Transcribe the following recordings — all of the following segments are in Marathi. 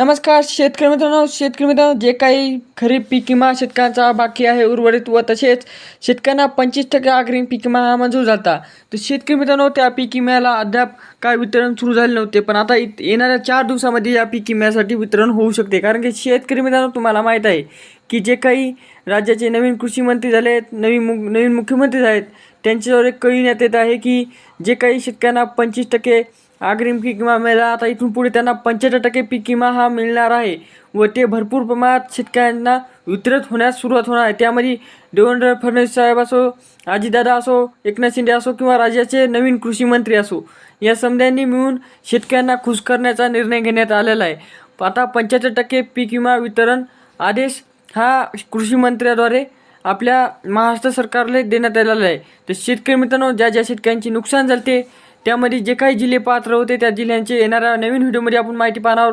नमस्कार शेतकरी मित्रांनो शेतकरी मित्रांनो जे काही खरीप पीक विमा शेतकऱ्यांचा बाकी आहे उर्वरित व तसेच शेतकऱ्यांना पंचवीस टक्के अग्रिम पीक विमा हा मंजूर झाला. तर शेतकरी मित्रांनो त्या पीक विम्याला अद्याप काय वितरण सुरू झाले नव्हते पण आता येणाऱ्या चार दिवसामध्ये या पीक विम्यासाठी वितरण होऊ शकते. कारण की शेतकरी मित्रांनो तुम्हाला माहीत आहे की जे काही राज्याचे नवीन कृषी मंत्री झाले आहेत नवीन मु नवीन मुख्यमंत्री झाले आहेत त्यांच्याद्वारे कळविण्यात येत आहे की जे काही शेतकऱ्यांना पंचवीस टक्के अग्रिम पीक विमा मिळाला. आता इथून पुढे त्यांना पंच्याहत्तर टक्के पीक विमा हा मिळणार आहे व ते भरपूर प्रमाणात शेतकऱ्यांना वितरित होण्यास सुरुवात होणार आहे. त्यामध्ये देवेंद्र फडणवीस साहेब असो अजितदादा असो एकनाथ शिंदे असो किंवा राज्याचे नवीन कृषी मंत्री असो या समद्यांनी मिळून शेतकऱ्यांना खुश करण्याचा निर्णय घेण्यात आलेला आहे. आता पंच्याहत्तर टक्के पीक विमा वितरण आदेश हा कृषी मंत्र्याद्वारे आपल्या महाराष्ट्र सरकारला देण्यात आलेला आहे. तर शेतकरी मित्रांनो ज्या ज्या शेतकऱ्यांचे नुकसान झाले त्यामध्ये जे काही जिल्हे पात्र होते त्या जिल्ह्यांचे येणाऱ्या नवीन व्हिडिओमध्ये आपण माहिती पाहणार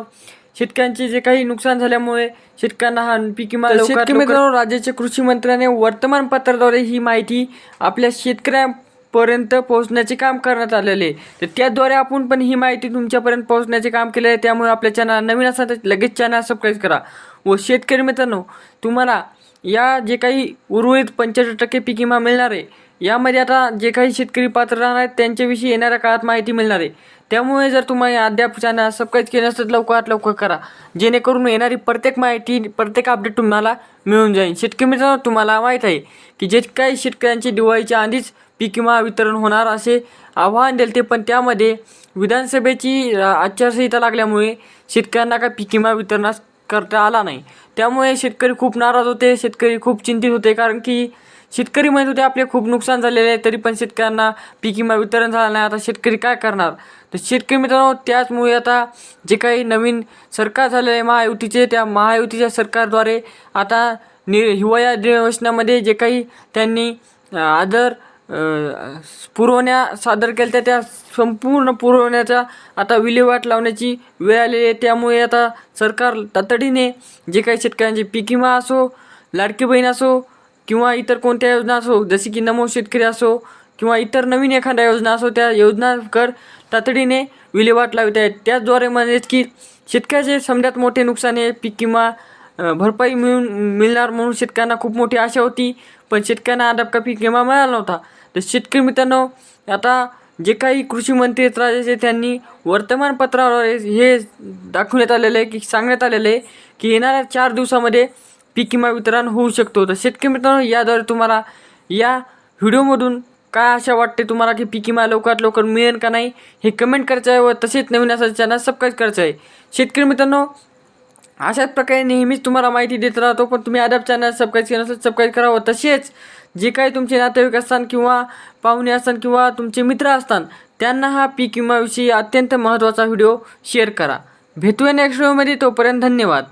शेतकऱ्यांचे जे काही नुकसान झाल्यामुळे शेतकऱ्यांना हा पीक विमा शेतकरी मित्रांनो राज्याचे कृषी मंत्र्याने वर्तमानपत्राद्वारे ही माहिती आपल्या शेतकऱ्यांपर्यंत पोहोचण्याचे काम करण्यात आलेले आहे. तर त्याद्वारे आपण पण ही माहिती तुमच्यापर्यंत पोहोचण्याचे काम केले आहे. त्यामुळे आपल्या चॅनल नवीन तर लगेच चॅनल सबस्क्राईब करा. व शेतकरी मित्रांनो तुम्हाला या जे काही उर्वरित पंच्याहत्तर टक्के पीक विमा मिळणार आहे यामध्ये आता जे काही शेतकरी पात्र राहणार आहेत त्यांच्याविषयी येणाऱ्या काळात माहिती मिळणार आहे. त्यामुळे जर तुम्ही अद्याप चॅनल सबस्क्राईब केलं नसेल तर लवकरात लवकर करा. जेणेकरून येणारी प्रत्येक माहिती प्रत्येक अपडेट तुम्हाला मिळून जाईल. शेतकरी मित्रांनो तुम्हाला माहीत आहे की जे काही शेतकऱ्यांची दिवाळीच्या आधीच पीक विमा वितरण होणार असे आव्हान दिले ते पण त्यामध्ये विधानसभेची आचारसंहिता लागल्यामुळे शेतकऱ्यांना काय पीक विमा वितरणास करता आला नाही. त्यामुळे शेतकरी खूप नाराज होते शेतकरी खूप चिंतित होते कारण की शेतकरी म्हणत होते आपले खूप नुकसान झालेले आहे तरी पण शेतकऱ्यांना पीक विमा वितरण झालं नाही. आता शेतकरी काय करणार? तर शेतकरी मित्रांनो त्याचमुळे आता जे काही नवीन सरकार झालेलं आहे महायुतीचे त्या महायुतीच्या सरकारद्वारे आता नि हिवाळ्या अधिवेशनामध्ये जे काही त्यांनी आदर पुरवण्या सादर केल्या त्या त्या संपूर्ण पुरवण्याचा आता विल्हेवाट लावण्याची वेळ आलेली आहे. त्यामुळे आता सरकार तातडीने जे काही शेतकऱ्यांचे पीक विमा असो लाडकी बहीण असो किंवा इतर कोणत्या योजना असो जसे की नमो शेतकरी असो किंवा इतर नवीन एखाद्या योजना असो त्या योजना कर तातडीने विल्हेवाट लावत आहेत. त्याचद्वारे म्हणजेच की शेतकऱ्याचे समजात मोठे नुकसान आहे. पीक किंवा भरपाई मिळून मिळणार म्हणून शेतकऱ्यांना खूप मोठी आशा होती. पण शेतकऱ्यांना अद्याप का पीक विमा मिळाला नव्हता. तर शेतकरी मित्रांनो आता जे काही कृषी मंत्री आहेत राज्याचे त्यांनी वर्तमानपत्राद्वारे हे दाखवण्यात आलेलं आहे की सांगण्यात आलेलं आहे की येणाऱ्या चार दिवसामध्ये पीक विमा वितरण होऊ शकतो. तर शेतकरी मित्रांनो याद्वारे तुम्हाला या व्हिडिओमधून काय आशा वाटते तुम्हाला की पीक विमा लवकरात लवकर मिळेल का नाही हे कमेंट करायचं आहे व तसेच नवीन असायचं चॅनल सबस्क्राईब करायचं आहे. शेतकरी मित्रांनो अशाच प्रकारे नेहमीच तुम्हाला माहिती देत राहतो पण तुम्ही अदब चॅनल सबस्क्राईब केलं असेल सबस्क्राईब करावं तसेच जे काही तुमचे नातेवाईक असतात किंवा पाहुणे असतात किंवा तुमचे मित्र असतात त्यांना हा पीक विमाविषयी अत्यंत महत्त्वाचा व्हिडिओ शेअर करा. भेटूया नेक्स्ट व्हिडिओमध्ये तोपर्यंत धन्यवाद.